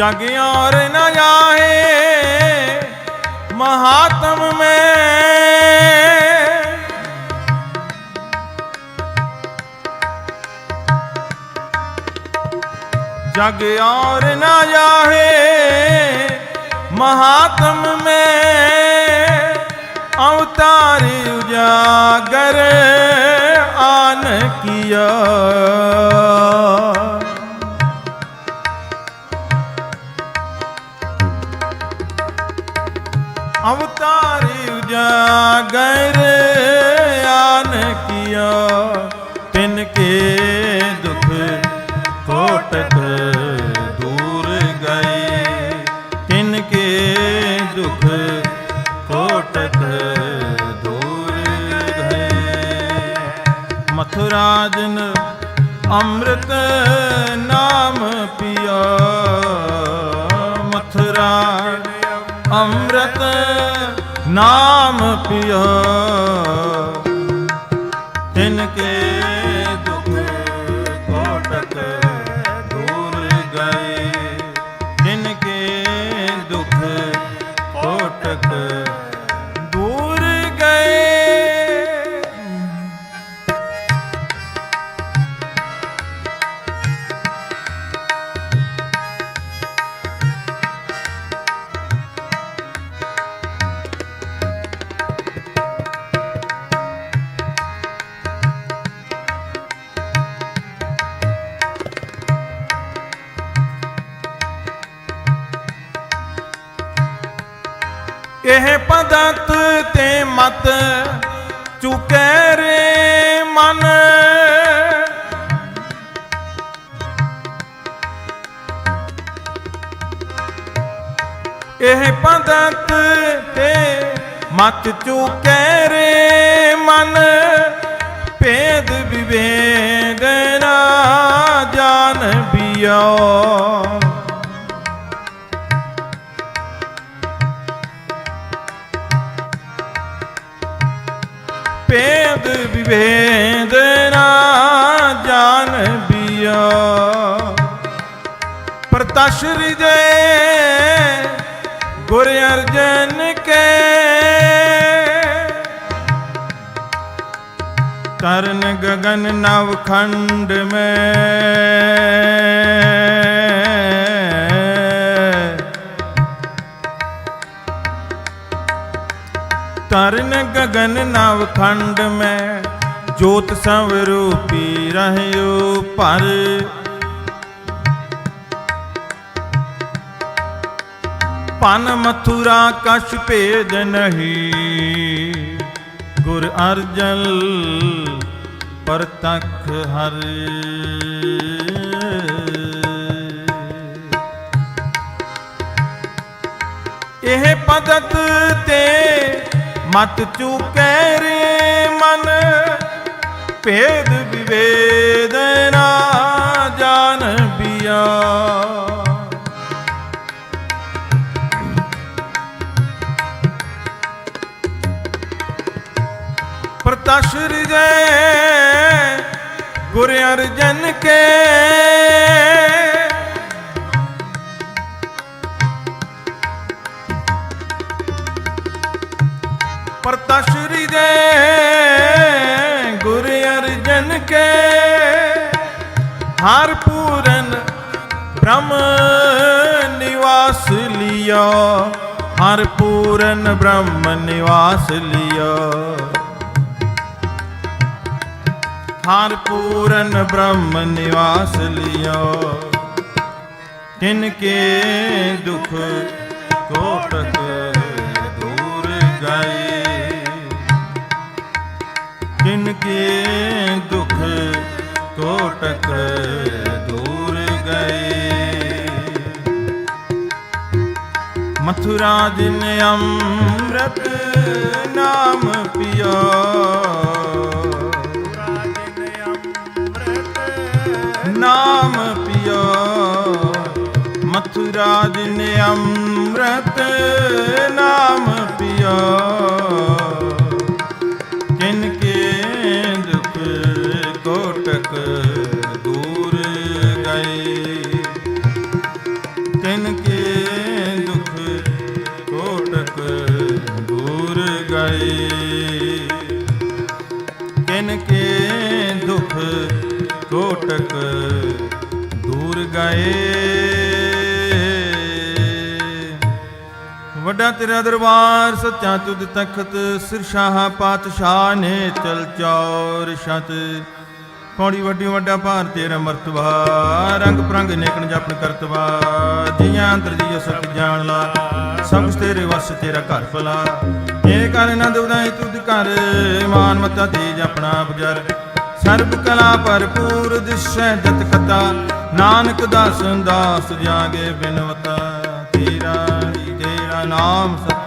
ਜਗ ਔਰ ਨਾ ਜਾਹੇ, ਮਹਾਤਮ ਮੈਂ। ਜਗ ਔਰ ਨਾ ਜਾਹੇ, ਮਹਾਤਮ ਮੈਂ। ਅਵਤਾਰ ਉਜਾਗਰ ਆਨ ਕੀਆ। ਅਵਤਾਰੀ ਉਜਾਗਰ ਆਨ ਕੀਆ ਤਿਨ ਕੇ ਦੁਖ ਕੋਟਕ ਦੂਰ ਗਏ। ਤਿਨ ਕੇ ਦੁਖ ਕੋਟਕ ਦੂਰ ਗਏ। ਮਥੁਰਾ ਜਨ ਅੰਮ੍ਰਿਤ ਨਾਮ ਪਿਆ, ਮਥੁਰਾ ਅੰਮ੍ਰਿਤ ਨਾਮ ਪਿਆ। ਤਿਨ ਇਹ ਪਦਤ ਤੇ ਮਤ ਚੁਕੈ ਰੇ ਮਨ। ਇਹ ਪਦਤ ਤੇ ਮਤ ਚੁਕੈ ਰੇ ਮਨ। ਭੇਦ ਵਿਵੇਦ ਨਾ ਜਾਣ ਬਿਓ। ਭੇਦ ਵਿਭੇਦ ਨਾ ਜਾਣ ਬਿਆ। ਪ੍ਰਤਸ਼ ਰਿਜੈ ਗੁਰ ਅਰਜਨ ਕੇ ਤਰਨ ਗगन ਨਵ ਖੰਡ ਮੈਂ। ਤਰਨ ਗगन ਨਵ ਖੰਡ ਮੈਂ, ਜੋਤ ਸੰਵਰੂਪੀ ਰਹਿਓ ਪਰ। ਪਨ ਮਥੁਰਾ ਕਛ ਭੇਦ ਨਹੀਂ, ਗੁਰ ਅਰਜਨ ਪਰਤਖ ਹਰ। ਇਹ ਪਦਤ ਤੇ ਮਤ ਚੁਕੈ ਰੇ ਮਨ ਭੇਦ ਵਿਵੇਦ ਨਾ ਜਾਣ ਬਿਆ। ਪ੍ਰਤਸ਼ ਰਿਜੈ ਗੁਰ ਅਰਜਨ ਕੇ ਪ੍ਰਤਸ਼ ਦੇ ਗੁਰ ਅਰਜਨ ਕੇ ਹਰ ਪੂਰਨ ਬ੍ਰਹਮ ਨਿਵਾਸ ਲਿਆ। ਹਰ ਪੂਰਨ ਬ੍ਰਹਮ ਨਿਵਾਸ ਲਿਆ। ਹਰ ਪੂਰਨ ਬ੍ਰਹਮ ਨਿਵਾਸ ਲਿਓ ਤਿਨਕੇ ਦੁਖ ਕੋਟਕ ਤਿਨਕੇ ਦੁਖ ਕੋਟਕ ਦੂਰ ਗਏ। ਮਥੁਰਾ ਜਿਨ ਅੰਮ੍ਰਿਤ ਨਾਮ ਪਿਆ। ਨਾਮ ਪਿਆ। ਮਥੁਰਾ ਜਿਨ ਅੰਮ੍ਰਿਤ ਨਾਮ ਪਿਆ। ਕੋਟਕ ਦੂਰ ਗਏ। ਵੱਡਾ ਤੇਰਾ ਦਰਬਾਰ ਸੱਚਾ ਤੁਧ ਤਖਤ, ਸਿਰ ਸ਼ਾਹ ਪਾਤਸ਼ਾਹ ਨੇ ਚਲ ਚੌਰ ਛਤ। ਪੌੜੀ ਵੱਡੀ ਵੱਡਾ ਭਾਰ ਤੇਰਾ ਮਰਤਬਾ ਰੰਗ ਪ੍ਰੰਗ ਨੇਕਣ ਜਪਨ ਕਰਤਵਾ। ਜੀਆਂ ਅੰਦਰ ਜੀਓ ਸਤ ਜਾਣ ਲਾ, ਸਭ ਤੇਰੇ ਵਸ ਤੇਰਾ ਘਰ ਫਲਾ ਇਹ ਕਰ ਨਾ ਦੁਦਾਈ ਤੁਧ ਕਰ, ਮਾਨ ਮਤਾ ਤੇਜ ਆਪਣਾ ਬਜਰ ਸਰਬ ਕਲਾ ਭਰਪੂਰ ਦਿਸੈ ਜਤ ਕਤਾ, ਨਾਨਕ ਦਾਸ ਦਾਸ ਜਾਗੇ ਬਿਨਵਤਾ। ਤੇਰਾ ਹੀ ਤੇਰਾ ਨਾਮ ਸਤ